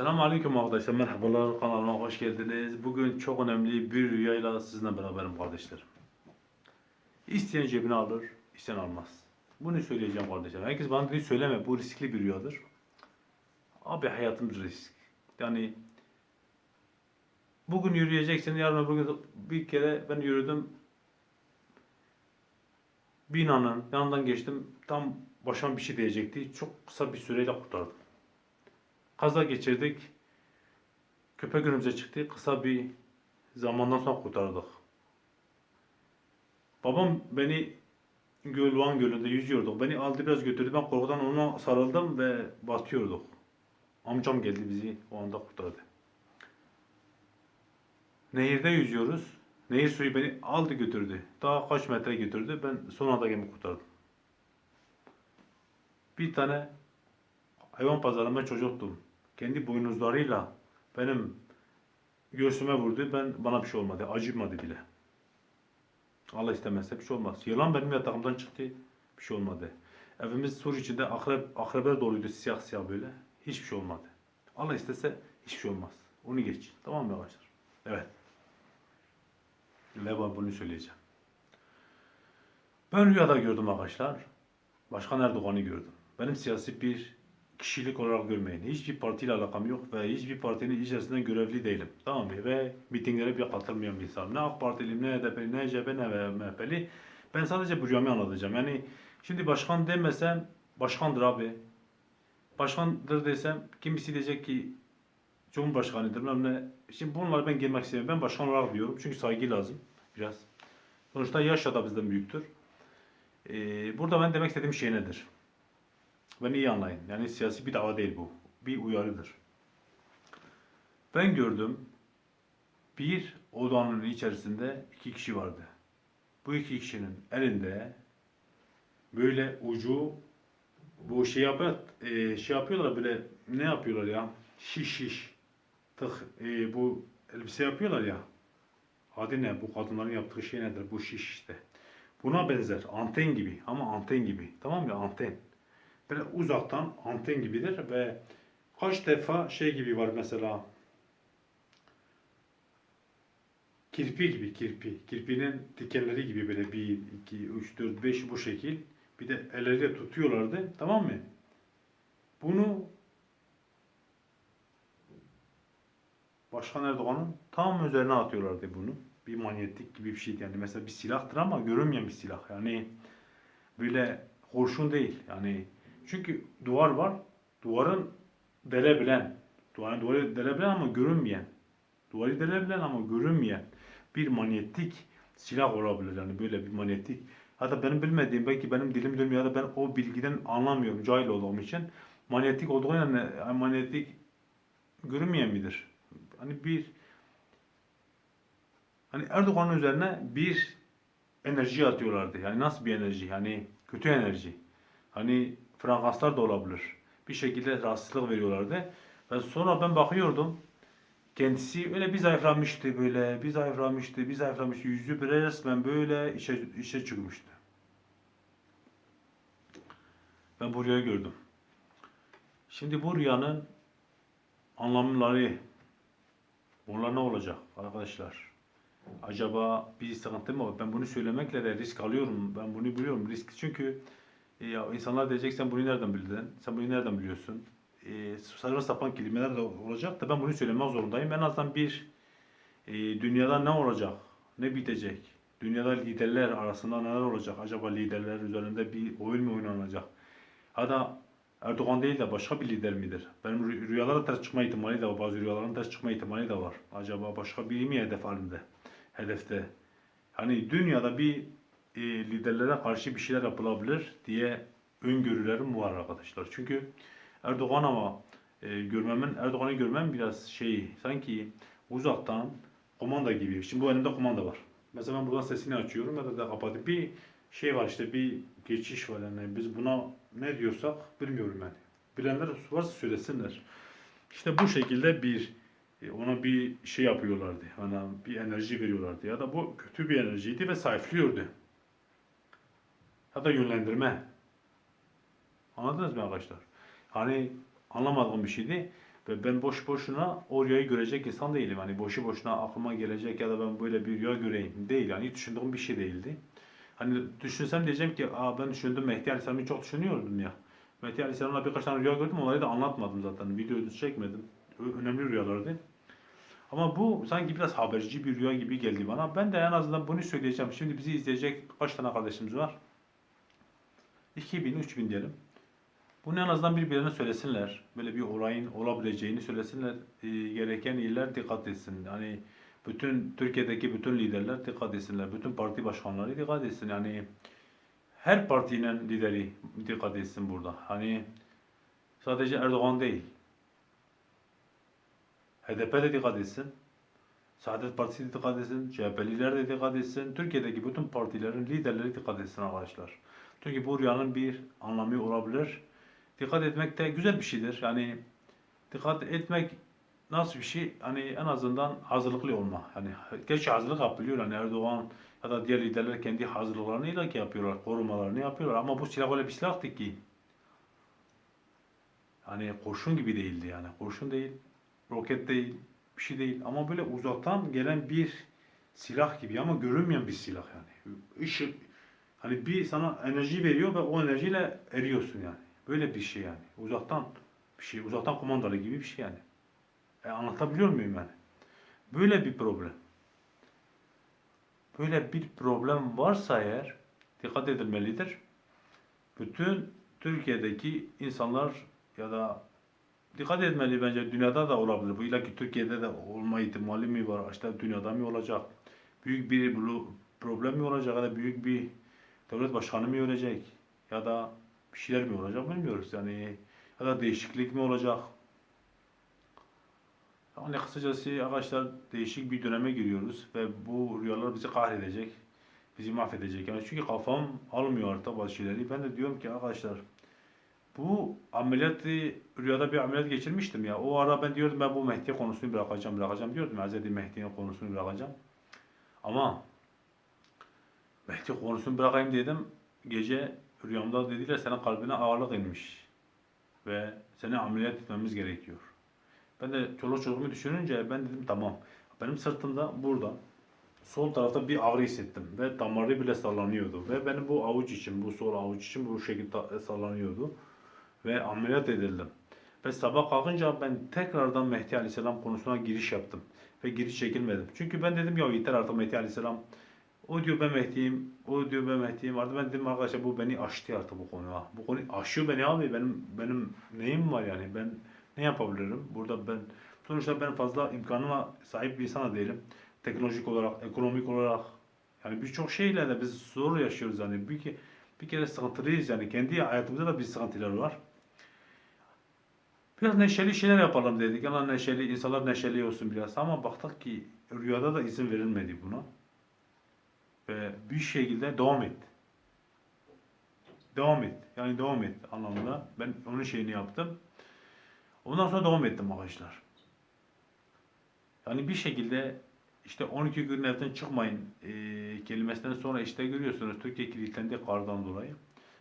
Selamun Aleyküm arkadaşlar. Merhabalar kanalıma hoş geldiniz. Bugün çok önemli bir rüyayla sizinle beraberim kardeşlerim. İsteyen cebine alır, isteyen almaz. Bunu söyleyeceğim kardeşlerim. Herkes bana dedi söyleme bu riskli bir rüyadır. Abi hayatımız risk. Yani bugün yürüyeceksin, yarın öbür gün bir kere ben yürüdüm. Binanın yanından geçtim. Tam başıma bir şey diyecekti. Çok kısa bir süreyle kurtardım. Kaza geçirdik. Köpek önümüze çıktı. Kısa bir zamandan sonra kurtardık. Babam beni Göl Van Gölü'nde yüzüyorduk. Beni aldı biraz götürdü. Ben korkudan ona sarıldım ve batıyorduk. Amcam geldi bizi o anda kurtardı. Nehirde yüzüyoruz. Nehir suyu beni aldı götürdü. Daha kaç metre götürdü. Ben son anda gemi kurtardım. Bir tane hayvan pazarında çocuktum. Kendi boynuzlarıyla benim göğsüme vurdu. Ben bana bir şey olmadı. Acımadı bile. Allah istemezse bir şey olmaz. Yılan benim yatağımdan çıktı. Bir şey olmadı. Evimiz sur içinde akrep, akrepler doluydu siyah siyah böyle. Hiçbir şey olmadı. Allah istese hiçbir şey olmaz. Onu geç. Tamam mı arkadaşlar? Evet. Ve bunu söyleyeceğim. Ben rüyada gördüm arkadaşlar. Başkan Erdoğan'ı gördüm. Benim siyasi bir kişilik olarak görmeyin. Hiçbir partiyle alakam yok ve hiçbir partinin içerisinde görevli değilim. Tamam mı? Ve mitinglere bile katılmayan bir insan. Ne AK Partili, ne HDP'li, ne CHP, ne MHP'li. Ben sadece bu rüyamı anlatacağım. Yani şimdi başkan demesem başkandır abi. Başkandır desem kimisi diyecek ki Cumhurbaşkanıdır. ne. Şimdi bunları ben girmek istemiyorum. Ben başkan olarak diyorum. Çünkü saygı lazım biraz. Sonuçta yaş da bizden büyüktür. Ee, burada ben demek istediğim şey nedir? Beni iyi anlayın. Yani siyasi bir dava değil bu. Bir uyarıdır. Ben gördüm bir odanın içerisinde iki kişi vardı. Bu iki kişinin elinde böyle ucu bu şey yapıyor, e, şey yapıyorlar böyle ne yapıyorlar ya? Şiş şiş. Tık e, bu elbise yapıyorlar ya. Adı ne? Bu kadınların yaptığı şey nedir? Bu şiş işte. Buna benzer. Anten gibi ama anten gibi. Tamam mı? Anten böyle uzaktan anten gibidir ve kaç defa şey gibi var mesela kirpi gibi kirpi. Kirpinin dikenleri gibi böyle 1, 2, 3, 4, 5 bu şekil. Bir de elleriyle tutuyorlardı. Tamam mı? Bunu Başkan Erdoğan'ın tam üzerine atıyorlardı bunu. Bir manyetik gibi bir şeydi yani. Mesela bir silahtır ama görünmeyen bir silah. Yani böyle kurşun değil. Yani çünkü duvar var. Duvarın delebilen, duvarın duvarı delebilen ama görünmeyen, duvarı delebilen ama görünmeyen bir manyetik silah olabilir. Yani böyle bir manyetik. Hatta benim bilmediğim, belki benim dilim dönmüyor ya da ben o bilgiden anlamıyorum cahil olduğum için. Manyetik olduğu yani manyetik görünmeyen midir? Hani bir hani Erdoğan'ın üzerine bir enerji atıyorlardı. Yani nasıl bir enerji? Yani kötü enerji. Hani frakanslar da olabilir. Bir şekilde rahatsızlık veriyorlardı. Ve sonra ben bakıyordum. Kendisi öyle bir zayıflamıştı böyle, bir zayıflamıştı, bir zayıflamıştı. Yüzü böyle resmen böyle işe, işe çıkmıştı. Ben bu rüyayı gördüm. Şimdi bu rüyanın anlamları, bunlar ne olacak arkadaşlar? Acaba bir sıkıntı mı var? Ben bunu söylemekle de risk alıyorum. Ben bunu biliyorum. Risk çünkü ya insanlar diyecek sen bunu nereden bildin? Sen bunu nereden biliyorsun? E, saçma sapan kelimeler de olacak da ben bunu söylemek zorundayım. En azından bir e, dünyada ne olacak? Ne bitecek? Dünyada liderler arasında neler olacak? Acaba liderler üzerinde bir oyun mu oynanacak? Da Erdoğan değil de başka bir lider midir? Benim rü- rüyalara ters çıkma ihtimali de var. Bazı rüyaların ters çıkma ihtimali de var. Acaba başka biri mi hedef halinde? Hedefte. Hani dünyada bir e, liderlere karşı bir şeyler yapılabilir diye öngörülerim var arkadaşlar. Çünkü Erdoğan ama e, görmemin Erdoğan'ı görmem biraz şey sanki uzaktan komanda gibi. Şimdi bu elimde komanda var. Mesela ben buradan sesini açıyorum ya da, da kapatıp bir şey var işte bir geçiş var yani biz buna ne diyorsak bilmiyorum yani. Bilenler varsa söylesinler. İşte bu şekilde bir e, ona bir şey yapıyorlardı. Hani bir enerji veriyorlardı ya da bu kötü bir enerjiydi ve sayflıyordu ya da yönlendirme. Anladınız mı arkadaşlar? Hani anlamadığım bir şeydi. Ve ben boş boşuna o rüyayı görecek insan değilim. Hani boşu boşuna aklıma gelecek ya da ben böyle bir rüya göreyim değil. Yani düşündüğüm bir şey değildi. Hani düşünsem diyeceğim ki Aa, ben düşündüm Mehdi Aleyhisselam'ı çok düşünüyordum ya. Mehdi Aleyhisselam'la birkaç tane rüya gördüm. Onları da anlatmadım zaten. Videoyu çekmedim. Önemli rüyalardı. Ama bu sanki biraz haberci bir rüya gibi geldi bana. Ben de en azından bunu söyleyeceğim. Şimdi bizi izleyecek kaç tane kardeşimiz var? 2000, 3000 diyelim. Bunu en azından birbirlerine söylesinler. Böyle bir olayın olabileceğini söylesinler. Ee, gereken iller dikkat etsin. Yani bütün Türkiye'deki bütün liderler dikkat etsinler. Bütün parti başkanları dikkat etsin. Yani her partinin lideri dikkat etsin burada. Hani sadece Erdoğan değil. HDP de dikkat etsin. Saadet Partisi dikkat etsin. CHP'liler de dikkat etsin. Türkiye'deki bütün partilerin liderleri dikkat etsin arkadaşlar. Çünkü bu rüyanın bir anlamı olabilir. Dikkat etmek de güzel bir şeydir. Yani dikkat etmek nasıl bir şey? Hani en azından hazırlıklı olma. Hani gerçi hazırlık yapılıyor. Hani Erdoğan ya da diğer liderler kendi hazırlıklarını illaki yapıyorlar. Korumalarını yapıyorlar. Ama bu silah öyle bir silahtı ki. Hani kurşun gibi değildi yani. Kurşun değil, roket değil, bir şey değil. Ama böyle uzaktan gelen bir silah gibi ama görünmeyen bir silah yani. Işık, hani bir sana enerji veriyor ve o enerjiyle eriyorsun yani. Böyle bir şey yani. Uzaktan bir şey, uzaktan kumandalı gibi bir şey yani. E, anlatabiliyor muyum yani? Böyle bir problem. Böyle bir problem varsa eğer dikkat edilmelidir. Bütün Türkiye'deki insanlar ya da dikkat etmeli bence dünyada da olabilir. Bu illa ki Türkiye'de de olma ihtimali mi var? İşte dünyada mı olacak? Büyük bir problem mi olacak ya da büyük bir devlet başkanı mı ölecek? Ya da bir şeyler mi olacak bilmiyoruz. Yani ya da değişiklik mi olacak? Yani kısacası arkadaşlar değişik bir döneme giriyoruz ve bu rüyalar bizi kahredecek, bizi mahvedecek. Yani çünkü kafam almıyor artık bazı şeyleri. Ben de diyorum ki arkadaşlar bu ameliyatı rüyada bir ameliyat geçirmiştim ya. O ara ben diyordum ben bu Mehdi konusunu bırakacağım, bırakacağım diyordum. Hazreti Mehdi'nin konusunu bırakacağım. Ama Mehdi konusunu bırakayım dedim. Gece rüyamda dediler senin kalbine ağırlık inmiş. Ve seni ameliyat etmemiz gerekiyor. Ben de çoluk çocuğumu düşününce ben dedim tamam. Benim sırtımda burada sol tarafta bir ağrı hissettim ve damarı bile sallanıyordu ve benim bu avuç için, bu sol avuç için bu şekilde sallanıyordu ve ameliyat edildim. Ve sabah kalkınca ben tekrardan Mehdi Aleyhisselam konusuna giriş yaptım ve geri çekilmedim. Çünkü ben dedim ya yeter artık Mehdi Aleyhisselam o diyor ben Mehdi'yim, o diyor ben Mehdi'yim. Artık ben dedim arkadaşlar bu beni aştı artık bu konu. Bu konu aşıyor beni abi. Benim benim neyim var yani? Ben ne yapabilirim? Burada ben sonuçta ben fazla imkanıma sahip bir insan değilim. Teknolojik olarak, ekonomik olarak yani birçok şeyle de biz zor yaşıyoruz yani. Bir, bir kere sıkıntılıyız yani. Kendi hayatımızda da bir sıkıntılar var. Biraz neşeli şeyler yapalım dedik. Yani neşeli, insanlar neşeli olsun biraz. Ama baktık ki rüyada da izin verilmedi buna. Ve bir şekilde devam et. Devam et. Yani devam et anlamında. Ben onun şeyini yaptım. Ondan sonra devam ettim arkadaşlar. Yani bir şekilde işte 12 gün evden çıkmayın e, kelimesinden sonra işte görüyorsunuz Türkiye kilitlendi kardan dolayı.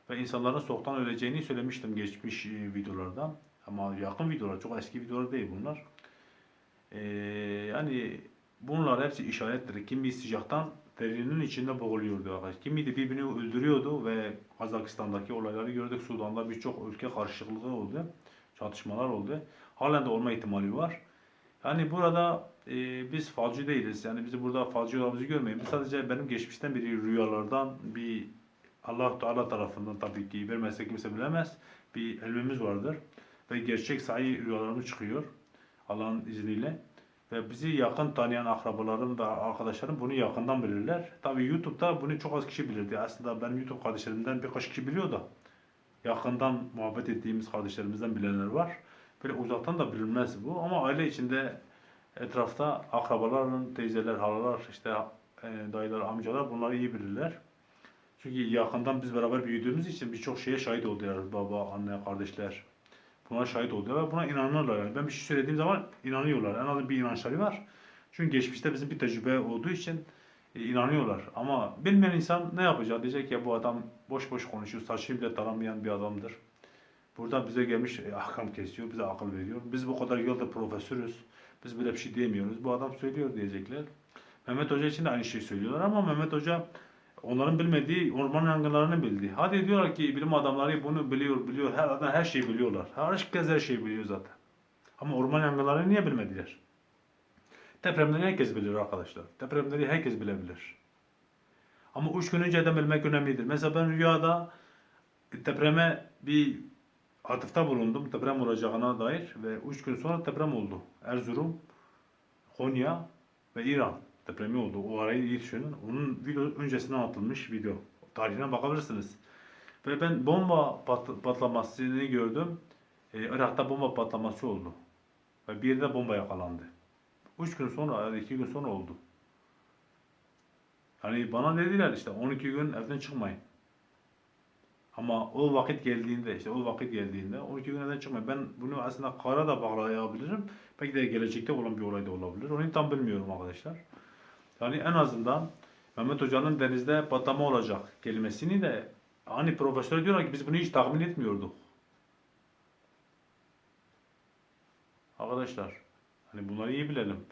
Ve insanların soğuktan öleceğini söylemiştim geçmiş e, videolarda. Ama yakın videolar, çok eski videolar değil bunlar. E, yani bunlar hepsi işarettir. Kimi sıcaktan derinin içinde boğuluyordu arkadaşlar. Kimi de birbirini öldürüyordu ve Kazakistan'daki olayları gördük. Sudan'da birçok ülke karışıklığı oldu. Çatışmalar oldu. Halen de olma ihtimali var. Yani burada e, biz falcı değiliz. Yani bizi burada falcı olduğumuzu görmeyin. Biz sadece benim geçmişten biri rüyalardan bir Allah Teala tarafından tabii ki vermezse kimse bilemez. Bir ilmimiz vardır. Ve gerçek sahi rüyalarımız çıkıyor. Allah'ın izniyle. Ve bizi yakın tanıyan akrabalarım ve arkadaşlarım bunu yakından bilirler. Tabii YouTube'da bunu çok az kişi bilirdi. Aslında benim YouTube kardeşlerimden birkaç kişi biliyor da. Yakından muhabbet ettiğimiz kardeşlerimizden bilenler var. Böyle uzaktan da bilinmez bu ama aile içinde etrafta akrabaların, teyzeler, halalar, işte e, dayılar, amcalar bunları iyi bilirler. Çünkü yakından biz beraber büyüdüğümüz için birçok şeye şahit oluyorlar. Baba, anne, kardeşler. Buna şahit oluyor ve buna inanırlar. Yani ben bir şey söylediğim zaman inanıyorlar. En azından bir inançları var. Çünkü geçmişte bizim bir tecrübe olduğu için e, inanıyorlar. Ama bilmeyen insan ne yapacak? Diyecek ya bu adam boş boş konuşuyor. Saçı bile taramayan bir adamdır. Burada bize gelmiş e, ahkam kesiyor, bize akıl veriyor. Biz bu kadar yılda profesörüz. Biz böyle bir şey diyemiyoruz. Bu adam söylüyor diyecekler. Mehmet Hoca için de aynı şeyi söylüyorlar ama Mehmet Hoca onların bilmediği orman yangınlarını bildi. Hadi diyorlar ki bilim adamları bunu biliyor, biliyor. Her adam her şeyi biliyorlar. Herkes her şeyi biliyor zaten. Ama orman yangınlarını niye bilmediler? Depremleri herkes bilir arkadaşlar. Depremleri herkes bilebilir. Ama üç gün önceden bilmek önemlidir. Mesela ben rüyada depreme bir atıfta bulundum. Deprem olacağına dair ve üç gün sonra deprem oldu. Erzurum, Konya ve İran depremi oldu. O arayı iyi düşünün. Onun video öncesinden atılmış video. Tarihine bakabilirsiniz. Ve ben bomba pat- patlamasını gördüm. Ee, Irak'ta bomba patlaması oldu. Ve bir yerde bomba yakalandı. Üç gün sonra, iki gün sonra oldu. Hani bana dediler işte 12 gün evden çıkmayın. Ama o vakit geldiğinde işte o vakit geldiğinde 12 gün evden çıkmayın. Ben bunu aslında kara da bağlayabilirim. Belki de gelecekte olan bir olay da olabilir. Onu tam bilmiyorum arkadaşlar. Yani en azından Mehmet Hoca'nın denizde patlama olacak kelimesini de hani profesör diyorlar ki biz bunu hiç tahmin etmiyorduk. Arkadaşlar hani bunları iyi bilelim.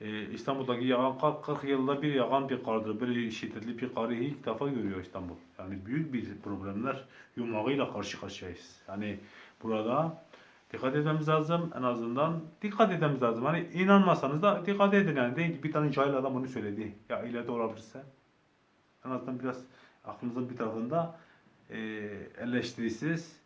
Ee, İstanbul'daki yağan kar 40 yılda bir yağan bir kardır. Böyle şiddetli bir karı ilk defa görüyor İstanbul. Yani büyük bir problemler yumağıyla karşı karşıyayız. Yani burada dikkat etmemiz lazım. En azından dikkat etmemiz lazım. Hani inanmasanız da dikkat edin yani. Deyin ki bir tane cahil adam bunu söyledi. Ya ileride olabilirse. En azından biraz aklınızın bir tarafında e, eleştirisiz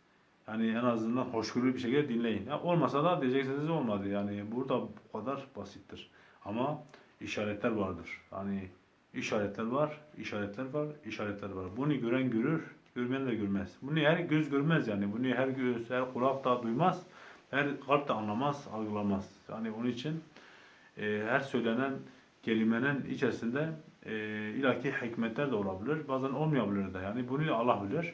yani en azından hoşgörülü bir şekilde dinleyin. Ya olmasa da diyeceksiniz olmadı. Yani burada bu kadar basittir. Ama işaretler vardır. Yani işaretler var, işaretler var, işaretler var. Bunu gören görür, görmeyen de görmez. Bunu her göz görmez yani. Bunu her göz, her kulak da duymaz. Her kalp de anlamaz, algılamaz. Yani onun için e, her söylenen kelimenin içerisinde e, ilaki hikmetler de olabilir. Bazen olmayabilir de. Yani bunu Allah bilir.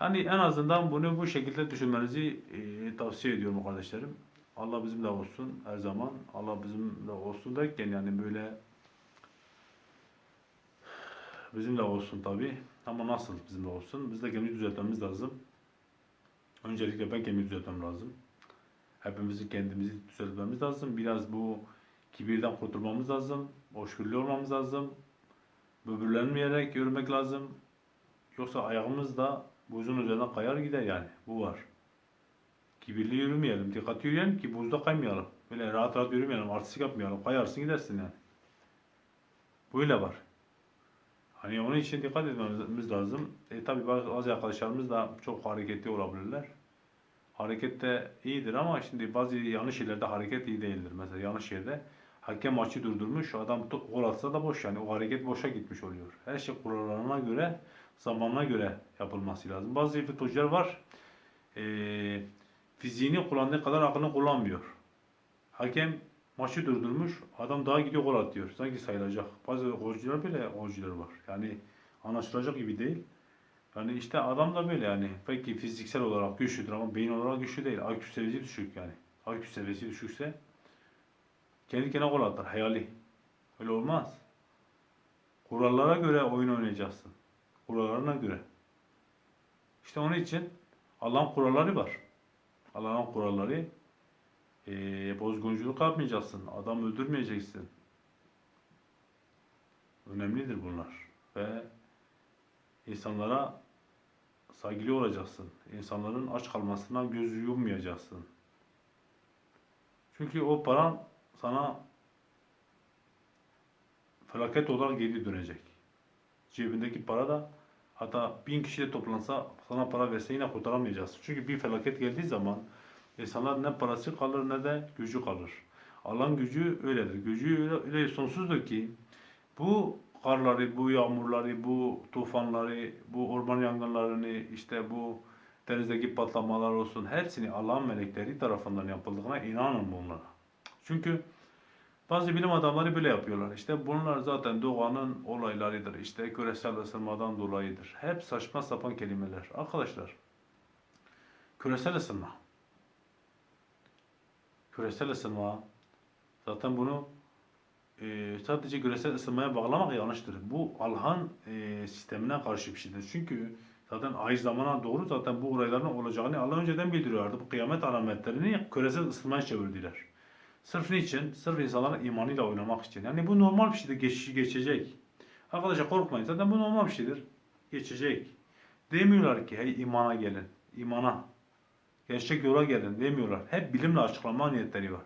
Yani en azından bunu bu şekilde düşünmenizi e, tavsiye ediyorum kardeşlerim. Allah bizimle olsun her zaman. Allah bizimle olsun derken yani böyle bizimle olsun tabi. Ama nasıl bizimle olsun? Biz de kendimizi düzeltmemiz lazım. Öncelikle ben kendimi düzeltmem lazım. Hepimizin kendimizi düzeltmemiz lazım. Biraz bu kibirden kurtulmamız lazım. Hoşgörülü olmamız lazım. Böbürlenmeyerek yürümek lazım. Yoksa ayağımız da buzun üzerine kayar gider yani. Bu var. Kibirli yürümeyelim. Dikkat yürüyelim ki buzda kaymayalım. Böyle rahat rahat yürümeyelim. Artistik yapmayalım. Kayarsın gidersin yani. Böyle var. Hani onun için dikkat etmemiz lazım. E tabi bazı arkadaşlarımız da çok hareketli olabilirler. Hareket de iyidir ama şimdi bazı yanlış yerlerde hareket iyi değildir. Mesela yanlış yerde hakem maçı durdurmuş. Adam gol atsa da boş yani. O hareket boşa gitmiş oluyor. Her şey kurallarına göre, zamanına göre yapılması lazım. Bazı futbolcular var. Eee fiziğini kullandığı kadar aklını kullanmıyor. Hakem maçı durdurmuş. Adam daha gidiyor gol atıyor. Sanki sayılacak. Bazı golcüler böyle golcüler var. Yani anlaşılacak gibi değil. Yani işte adam da böyle yani. Peki fiziksel olarak güçlüdür ama beyin olarak güçlü değil. IQ seviyesi düşük yani. IQ seviyesi düşükse kendi kendine gol atar. Hayali. Öyle olmaz. Kurallara göre oyun oynayacaksın. Kurallarına göre. İşte onun için Allah'ın kuralları var. Allah'ın kuralları eee bozgunculuk yapmayacaksın. Adam öldürmeyeceksin. Önemlidir bunlar. Ve insanlara saygılı olacaksın. İnsanların aç kalmasına göz yummayacaksın. Çünkü o paran sana felaket olarak geri dönecek. Cebindeki para da hatta bin kişi de toplansa sana para verse yine kurtaramayacaksın. Çünkü bir felaket geldiği zaman insanlar ne parası kalır ne de gücü kalır. Allah'ın gücü öyledir. Gücü öyle, öyle sonsuzdur ki bu karları, bu yağmurları, bu tufanları, bu orman yangınlarını, işte bu denizdeki patlamalar olsun hepsini Allah'ın melekleri tarafından yapıldığına inanın bunlara. Çünkü bazı bilim adamları böyle yapıyorlar. İşte bunlar zaten doğanın olaylarıdır. İşte küresel ısınmadan dolayıdır. Hep saçma sapan kelimeler. Arkadaşlar, küresel ısınma. Küresel ısınma. Zaten bunu e, sadece küresel ısınmaya bağlamak yanlıştır. Bu Allah'ın e, sistemine karşı bir şeydir. Çünkü Zaten ay zamana doğru zaten bu olayların olacağını Allah önceden bildiriyordu. Bu kıyamet alametlerini küresel ısınmaya çevirdiler. Sırf niçin? Sırf insanların imanıyla oynamak için. Yani bu normal bir şeydir. Geç, geçecek. Arkadaşlar korkmayın. Zaten bu normal bir şeydir. Geçecek. Demiyorlar ki hey imana gelin. İmana. Gerçek yola gelin demiyorlar. Hep bilimle açıklama niyetleri var.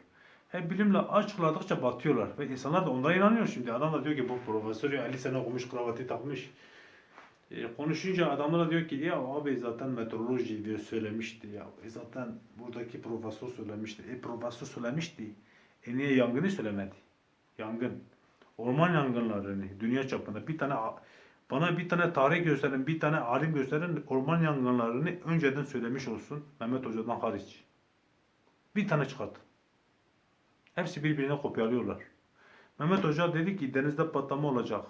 Hep bilimle açıkladıkça batıyorlar. Ve insanlar da onlara inanıyor şimdi. Adam da diyor ki bu profesör ya 50 sene okumuş kravatı takmış. E, konuşunca adamlar da diyor ki ya abi zaten meteoroloji diyor söylemişti ya. E, zaten buradaki profesör söylemişti. E profesör söylemişti. E niye yangını söylemedi? Yangın. Orman yangınlarını dünya çapında bir tane bana bir tane tarih gösterin, bir tane alim gösterin orman yangınlarını önceden söylemiş olsun Mehmet Hoca'dan hariç. Bir tane çıkartın. Hepsi birbirine kopyalıyorlar. Mehmet Hoca dedi ki denizde patlama olacak.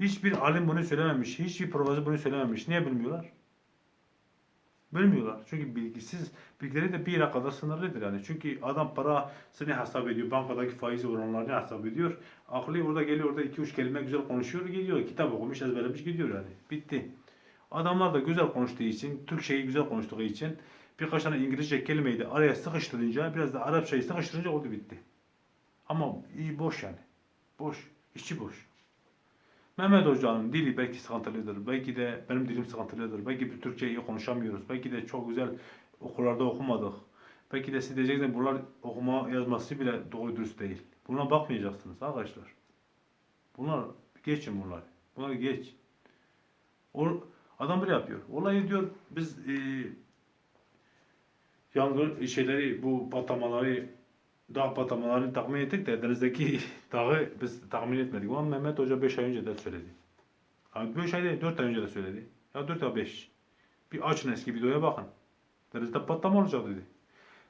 Hiçbir alim bunu söylememiş. Hiçbir profesör bunu söylememiş. Niye bilmiyorlar? Bilmiyorlar. Çünkü bilgisiz, bilgileri de bir yere kadar sınırlıdır yani. Çünkü adam parasını hesap ediyor, bankadaki faiz oranlarını hesap ediyor. Aklı orada geliyor, orada iki üç kelime güzel konuşuyor, gidiyor. Kitap okumuş, ezberlemiş gidiyor yani. Bitti. Adamlar da güzel konuştuğu için, Türkçeyi güzel konuştuğu için birkaç tane İngilizce kelimeyi de araya sıkıştırınca, biraz da Arapçayı sıkıştırınca oldu bitti. Ama iyi boş yani. Boş. içi boş. Mehmet Hoca'nın dili belki sıkıntılıdır. Belki de benim dilim sıkıntılıdır. Belki bir Türkçe iyi konuşamıyoruz. Belki de çok güzel okullarda okumadık. Belki de siz diyeceksiniz bunlar okuma yazması bile doğru dürüst değil. Buna bakmayacaksınız arkadaşlar. Bunlar geçin bunlar. Bunları geç. O, adam böyle yapıyor. Olayı diyor biz e, yangın şeyleri bu patlamaları dağ patlamalarını tahmin ettik de denizdeki dağı biz tahmin etmedik. Ama Mehmet Hoca 5 ay önce de söyledi. Yani 5 ay değil 4 ay önce de söyledi. Ya 4 ya 5. Bir açın eski videoya bakın. Denizde patlama olacak dedi.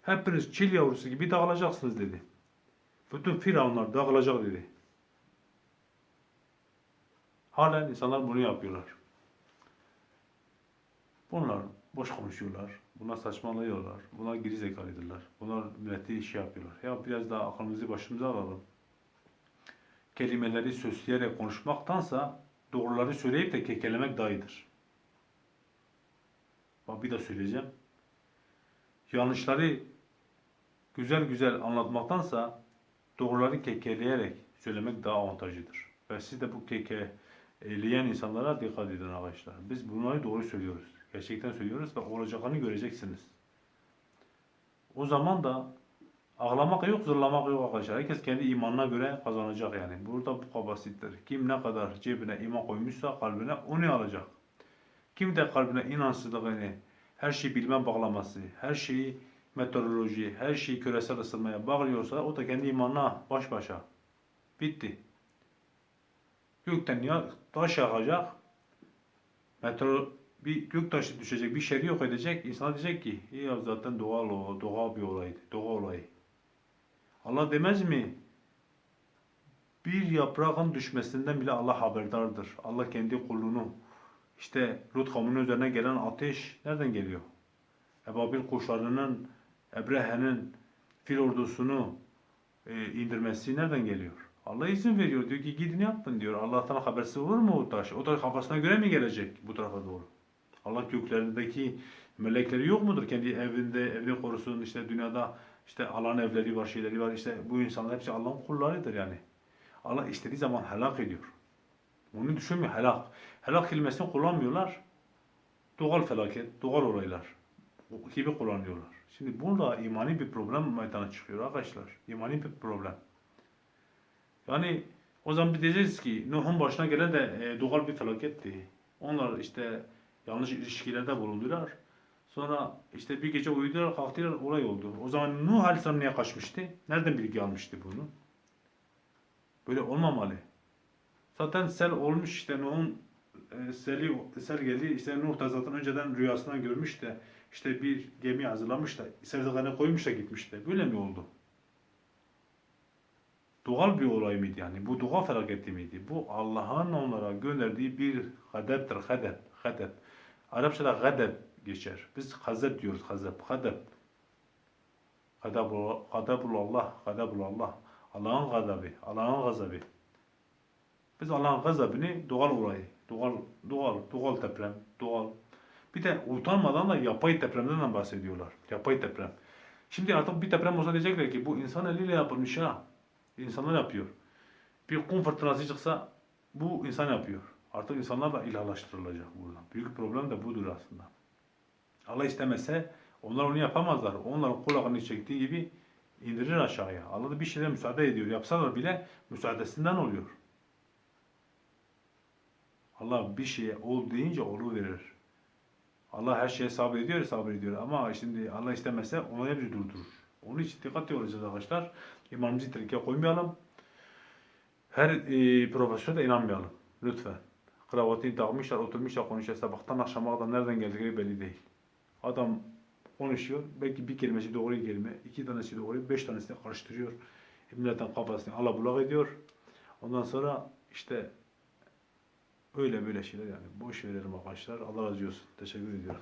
Hepiniz çil yavrusu gibi dağılacaksınız dedi. Bütün firavunlar dağılacak dedi. Halen insanlar bunu yapıyorlar. Bunlar boş konuşuyorlar. Bunlar saçmalıyorlar. Bunlar geri zekalıdırlar. Bunlar milleti iş yapıyorlar. Ya biraz daha aklımızı başımıza alalım. Kelimeleri süsleyerek konuşmaktansa doğruları söyleyip de kekelemek daha iyidir. Bak bir de söyleyeceğim. Yanlışları güzel güzel anlatmaktansa doğruları kekeleyerek söylemek daha avantajlıdır. Ve siz de bu kekeleyen insanlara dikkat edin arkadaşlar. Biz bunları doğru söylüyoruz. Gerçekten söylüyoruz ve olacaklarını göreceksiniz. O zaman da ağlamak yok, zırlamak yok arkadaşlar. Herkes kendi imanına göre kazanacak yani. Burada bu kadar basittir. Kim ne kadar cebine iman koymuşsa kalbine onu alacak. Kim de kalbine inançsızlığını, her şeyi bilme bağlaması, her şeyi meteoroloji, her şeyi küresel ısınmaya bağlıyorsa o da kendi imanına baş başa. Bitti. Gökten ya taş yağacak, meteor bir göktaşı düşecek, bir şer yok edecek. İnsan diyecek ki ya zaten doğal o, doğal bir olaydı, doğal olay. Allah demez mi? Bir yaprağın düşmesinden bile Allah haberdardır. Allah kendi kulunu işte Lut kavminin üzerine gelen ateş nereden geliyor? Ebabil kuşlarının, Ebrehe'nin fil ordusunu e, indirmesi nereden geliyor? Allah izin veriyor. Diyor ki gidin yapın diyor. Allah'tan habersiz olur mu o taş? O da kafasına göre mi gelecek bu tarafa doğru? Allah göklerdeki melekleri yok mudur? Kendi evinde, evini korusun. işte dünyada işte Allah'ın evleri var, şeyleri var. İşte bu insanlar hepsi Allah'ın kullarıdır yani. Allah istediği zaman helak ediyor. Onu düşünmüyor helak. Helak kelimesini kullanmıyorlar. Doğal felaket, doğal olaylar gibi kullanıyorlar. Şimdi burada imani bir problem meydana çıkıyor arkadaşlar. İmani bir problem. Yani o zaman biz diyeceğiz ki Nuh'un başına gelen de e, doğal bir felaketti. Onlar işte yanlış ilişkilerde bulundular. Sonra işte bir gece uyudular, kalktılar, olay oldu. O zaman Nuh Aleyhisselam niye kaçmıştı? Nereden bilgi almıştı bunu? Böyle olmamalı. Zaten sel olmuş işte Nuh'un e, seli, sel geldi. İşte Nuh da zaten önceden rüyasından görmüş de işte bir gemi hazırlamış da sevdiklerine koymuş da gitmiş de. Böyle mi oldu? Doğal bir olay mıydı yani? Bu doğa felaketi miydi? Bu Allah'ın onlara gönderdiği bir hadeptir. Hadep. Hadep. Arapçada gadeb geçer. Biz gazep diyoruz. Gazep. Gadeb. Gadabullah. Gadabullah. Allah'ın gazabı. Allah'ın gazabı. Biz Allah'ın gazabını doğal olayı, doğal, doğal, doğal deprem, doğal Bir de utanmadan da yapay depremden de bahsediyorlar. Yapay deprem. Şimdi artık bir deprem olsa diyecekler ki bu insan eliyle yapılmış ha. İnsanlar yapıyor. Bir kum fırtınası çıksa bu insan yapıyor. Artık insanlar da ilahlaştırılacak burada. Büyük problem de budur aslında. Allah istemese onlar onu yapamazlar. Onların kulağını çektiği gibi indirir aşağıya. Allah da bir şeylere müsaade ediyor. Yapsalar bile müsaadesinden oluyor. Allah bir şeye ol deyince olur verir. Allah her şeye sabrediyor, sabrediyor. Ama şimdi Allah istemese onu hepsi durdurur. Onun için dikkatli olacağız arkadaşlar. İmanımızı tehlikeye koymayalım. Her e, profesöre de inanmayalım. Lütfen. Kravatını takmışlar, oturmuşlar, konuşuyor. Sabahtan akşama kadar nereden geldikleri belli değil. Adam konuşuyor. Belki bir kelimesi doğru kelime, iki tanesi doğru, beş tanesini karıştırıyor. Milletin kafasını alabulak ediyor. Ondan sonra işte öyle böyle şeyler yani. Boş verelim arkadaşlar. Allah razı olsun. Teşekkür ediyorum.